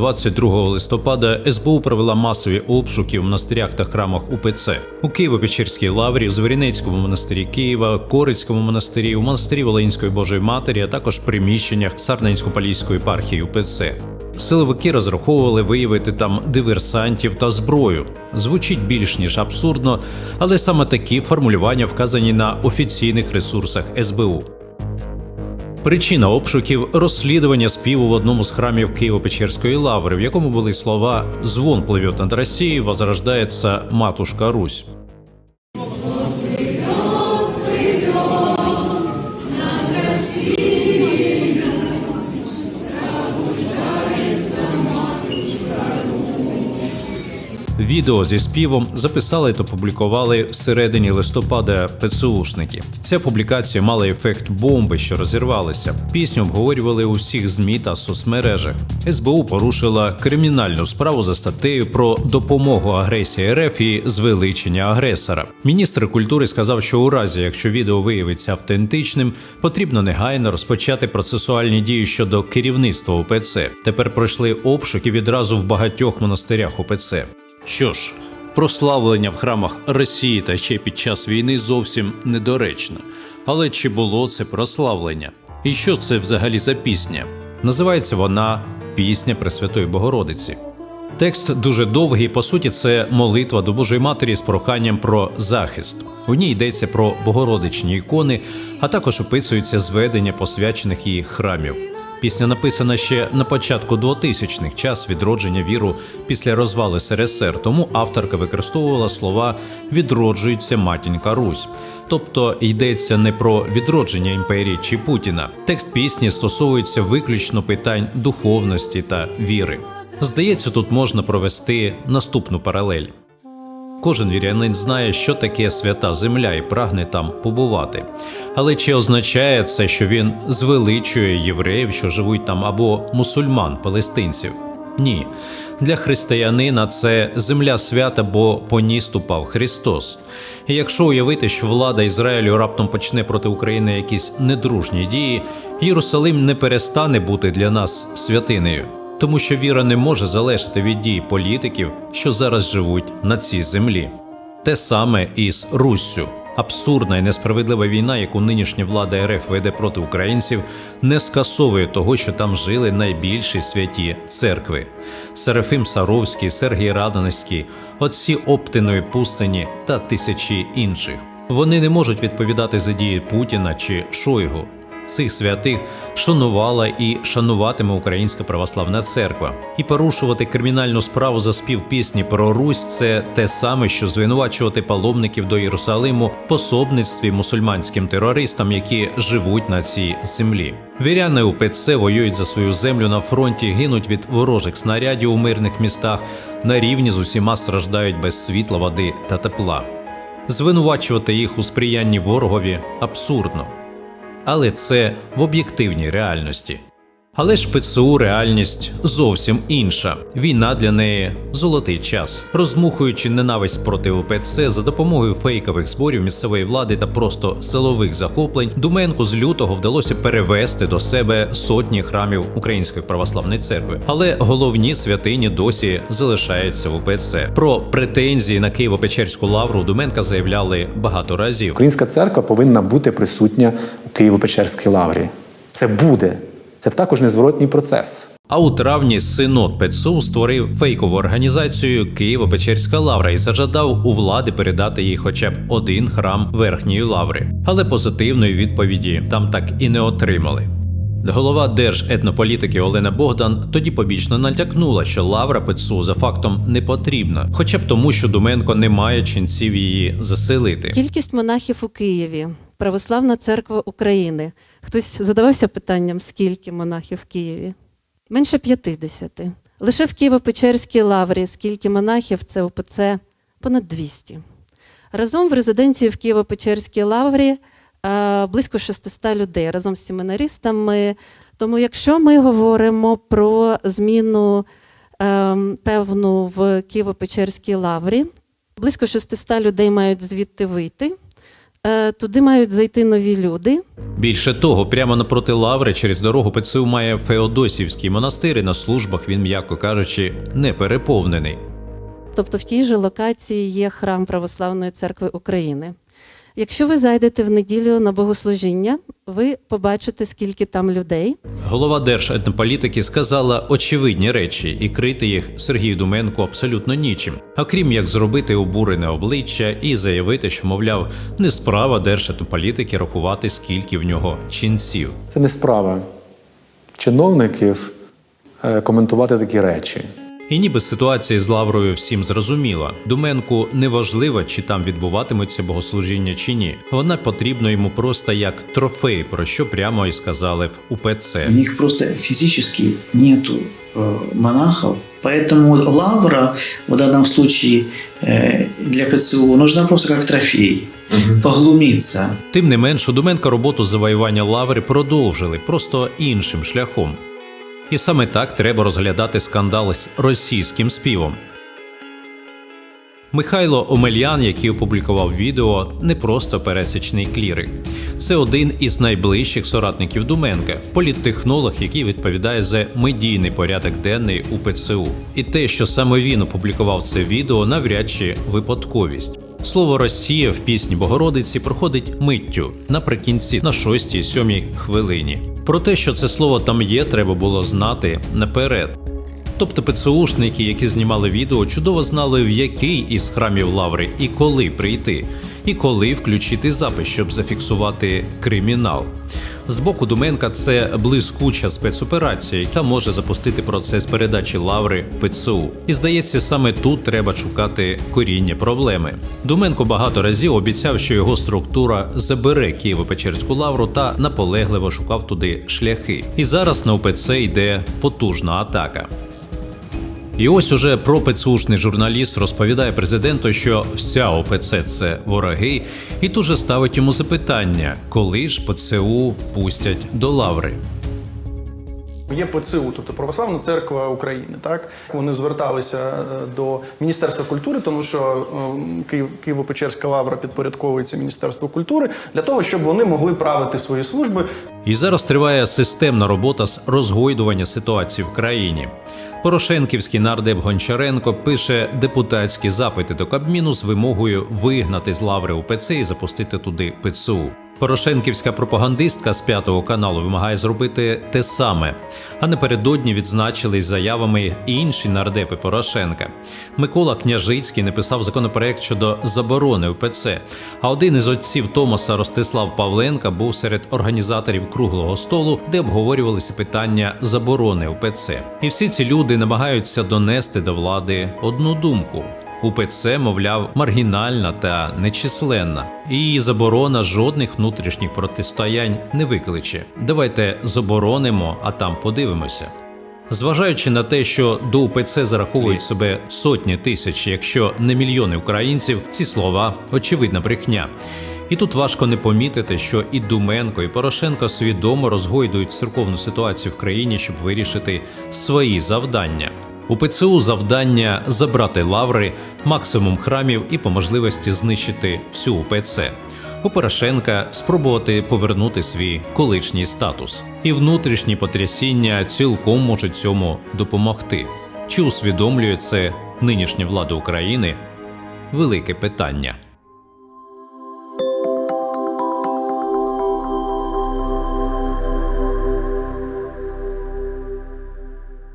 22 листопада СБУ провела масові обшуки в монастирях та храмах УПЦ у Києво-Печерській лаврі, в Звіринецькому монастирі Києва, Корицькому монастирі, у монастирі Волинської Божої Матері, а також приміщеннях Сарненсько-Поліської єпархії УПЦ. Силовики розраховували виявити там диверсантів та зброю. Звучить більш ніж абсурдно, але саме такі формулювання вказані на офіційних ресурсах СБУ. Причина обшуків розслідування співу в одному з храмів Києво-Печерської лаври, в якому були слова Звон пливет над Росією, возрождається матушка Русь. Відео зі співом записали та публікували всередині листопада ПЦУшники. Ця публікація мала ефект бомби, що розірвалися. Пісню обговорювали у всіх змі та соцмережах. СБУ порушила кримінальну справу за статтею про допомогу агресії РФ і звеличення агресора. Міністр культури сказав, що у разі, якщо відео виявиться автентичним, потрібно негайно розпочати процесуальні дії щодо керівництва УПЦ. Тепер пройшли обшуки відразу в багатьох монастирях УПЦ. Що ж, прославлення в храмах Росії та ще під час війни зовсім недоречно. Але чи було це прославлення? І що це взагалі за пісня? Називається вона Пісня Пресвятої Богородиці. Текст дуже довгий, по суті, це молитва до Божої Матері з проханням про захист. У ній йдеться про богородичні ікони, а також описується зведення посвячених її храмів. Пісня написана ще на початку 2000-х, час відродження віру після розвалу СРСР, тому авторка використовувала слова відроджується матінка Русь. Тобто йдеться не про відродження імперії чи Путіна. Текст пісні стосується виключно питань духовності та віри. Здається, тут можна провести наступну паралель. Кожен вірянин знає, що таке свята земля і прагне там побувати. Але чи означає це, що він звеличує євреїв, що живуть там, або мусульман, палестинців? Ні. Для християнина це земля свята, бо по ній ступав Христос. І якщо уявити, що влада Ізраїлю раптом почне проти України якісь недружні дії, Єрусалим не перестане бути для нас святинею тому що віра не може залежати від дій політиків, що зараз живуть на цій землі. Те саме і з Руссю. Абсурдна і несправедлива війна, яку нинішня влада РФ веде проти українців, не скасовує того, що там жили найбільші святі церкви: Серафим Саровський, Сергій Радонецький, отці Оптиної пустині та тисячі інших. Вони не можуть відповідати за дії Путіна чи Шойгу цих святих шанувала і шануватиме Українська православна церква. І порушувати кримінальну справу за спів пісні про Русь це те саме, що звинувачувати паломників до Єрусалиму пособництві мусульманським терористам, які живуть на цій землі. Віряни УПЦ воюють за свою землю на фронті, гинуть від ворожих снарядів у мирних містах. На рівні з усіма страждають без світла, води та тепла. Звинувачувати їх у сприянні ворогові абсурдно але це в об'єктивній реальності. Але ж ПЦУ реальність зовсім інша. Війна для неї золотий час, розмухуючи ненависть проти УПЦ за допомогою фейкових зборів місцевої влади та просто силових захоплень. Думенку з лютого вдалося перевести до себе сотні храмів Української православної церкви. Але головні святині досі залишаються в УПЦ. Про претензії на Києво-Печерську лавру Думенка заявляли багато разів. Українська церква повинна бути присутня у Києво-Печерській лаврі. Це буде. Це також незворотній процес. А у травні синод ПЦУ створив фейкову організацію Києво-Печерська лавра і зажадав у влади передати їй хоча б один храм верхньої лаври. Але позитивної відповіді там так і не отримали. Голова держетнополітики Олена Богдан тоді побічно натякнула, що лавра ПЦУ за фактом не потрібна, хоча б тому, що Думенко не має ченців її заселити. Кількість монахів у Києві, Православна церква України. Хтось задавався питанням, скільки монахів в Києві? Менше 50. Лише в Києво-Печерській лаврі, скільки монахів це ОПЦ понад 200. Разом в резиденції в Києво-Печерській лаврі е, близько 600 людей разом з семінаристами. Тому, якщо ми говоримо про зміну е, певну в Києво-Печерській лаврі, близько 600 людей мають звідти вийти. Е, Туди мають зайти нові люди. Більше того, прямо напроти лаври через дорогу ПЦУ має Феодосівський монастир, і на службах він, м'яко кажучи, не переповнений. Тобто в тій же локації є храм Православної церкви України. Якщо ви зайдете в неділю на богослужіння, ви побачите, скільки там людей. Голова держетнополітики сказала очевидні речі, і крити їх Сергію Думенку абсолютно нічим, окрім як зробити обурене обличчя і заявити, що, мовляв, не справа держетнополітики рахувати, скільки в нього ченців. Це не справа чиновників е, коментувати такі речі. І ніби ситуація з Лаврою всім зрозуміла. Думенку не важливо, чи там відбуватимуться богослужіння чи ні. Вона потрібна йому просто як трофей, про що прямо і сказали в УПЦ. У них просто физически нету э, монахов, поэтому лавра в данном случае э, для ПЦУ нужна просто как трофей, поглумиться. Тим не менш, у Думенка роботу з завоювання лаври продовжили просто іншим шляхом. І саме так треба розглядати скандали з російським співом. Михайло Омельян, який опублікував відео, не просто пересічний клірик. Це один із найближчих соратників Думенка, політтехнолог, який відповідає за медійний порядок денний у ПЦУ. І те, що саме він опублікував це відео, навряд чи випадковість. Слово Росія в пісні Богородиці проходить миттю наприкінці на 6-7 хвилині. Про те, що це слово там є, треба було знати наперед. Тобто ПЦУшники, які знімали відео, чудово знали, в який із храмів Лаври і коли прийти, і коли включити запис, щоб зафіксувати кримінал. З боку Думенка це блискуча спецоперація, яка може запустити процес передачі лаври ПЦУ. І здається, саме тут треба шукати коріння проблеми. Думенко багато разів обіцяв, що його структура забере Києво-Печерську лавру та наполегливо шукав туди шляхи. І зараз на ОПЦ йде потужна атака. І ось уже пропецушний журналіст розповідає президенту, що вся ОПЦ це вороги, і тут же ставить йому запитання, коли ж ПЦУ пустять до лаври. Є ПЦУ, тобто Православна церква України. Так вони зверталися е, до Міністерства культури, тому що Київ Києво-Печерська лавра підпорядковується Міністерству культури для того, щоб вони могли правити свої служби. І зараз триває системна робота з розгойдування ситуації в країні. Порошенківський нардеп Гончаренко пише депутатські запити до Кабміну з вимогою вигнати з лаври УПЦ і запустити туди ПЦУ. Порошенківська пропагандистка з п'ятого каналу вимагає зробити те саме. А напередодні відзначились заявами і інші нардепи Порошенка. Микола Княжицький написав законопроект щодо заборони УПЦ. А один із отців Томаса Ростислав Павленка був серед організаторів круглого столу, де обговорювалися питання заборони УПЦ. І всі ці люди намагаються донести до влади одну думку. УПЦ, мовляв, маргінальна та нечисленна. І її заборона жодних внутрішніх протистоянь не викличе. Давайте заборонимо, а там подивимося. Зважаючи на те, що до УПЦ зараховують себе сотні тисяч, якщо не мільйони українців, ці слова очевидна брехня. І тут важко не помітити, що і Думенко, і Порошенко свідомо розгойдують церковну ситуацію в країні, щоб вирішити свої завдання. У ПЦУ завдання забрати лаври, максимум храмів і по можливості знищити всю УПЦ. У Порошенка спробувати повернути свій колишній статус. І внутрішні потрясіння цілком можуть цьому допомогти. Чи усвідомлює це нинішня влада України? Велике питання.